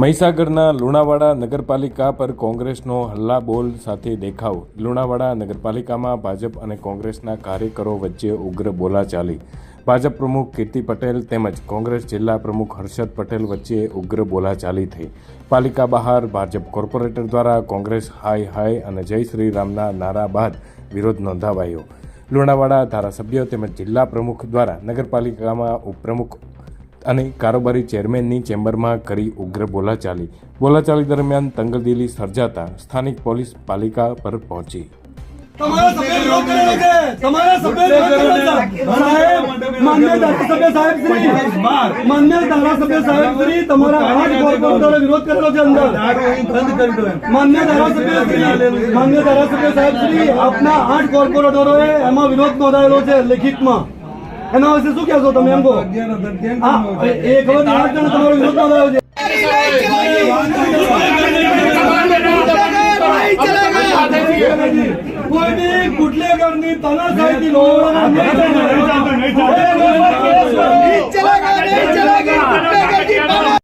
મહીસાગરના લુણાવાડા નગરપાલિકા પર કોંગ્રેસનો હલ્લાબોલ સાથે દેખાવ. લુણાવાડા નગરપાલિકામાં ભાજપ અને કોંગ્રેસના કાર્યકરો વચ્ચે ઉગ્ર બોલાચાલી. ભાજપ પ્રમુખ કીર્તિ પટેલ તેમજ કોંગ્રેસ જિલ્લા પ્રમુખ હર્ષદ પટેલ વચ્ચે ઉગ્ર બોલાચાલી થઈ. પાલિકા બહાર ભાજપ કોર્પોરેટર દ્વારા કોંગ્રેસ હાય હાય અને જય શ્રી રામના નારા બાદ વિરોધ નોંધાવાયો. લુણાવાડા ધારાસભ્યો તેમજ જિલ્લા પ્રમુખ દ્વારા નગરપાલિકામાં ઉપપ્રમુખ અને કારોબારી ચેરમેનની ચેમ્બરમાં કરી ઉગ્ર બોલાચાલી. બોલાચાલી દરમિયાન તંગદિલી સર્જાતા સ્થાનિક પોલીસ પાલિકા પર પહોંચી. તમારા સભ્ય વિરોધ સાહેબ, માન્ય ધારાસભ્ય સાહેબ શ્રી શ્રી, આપના આઠ કોર્પોરેટરોએ એમાં વિરોધ નોંધાયેલો છે લેખિતમાં. એના વિશે શું કહેશો તમે એમ કહો? એ ખબર નહીં આઠ જણ તમારો વિરોધ નોંધાયો છે. કોઈ બી ગુટલેગરની તાનાશાહીથી અન્યાય થાય.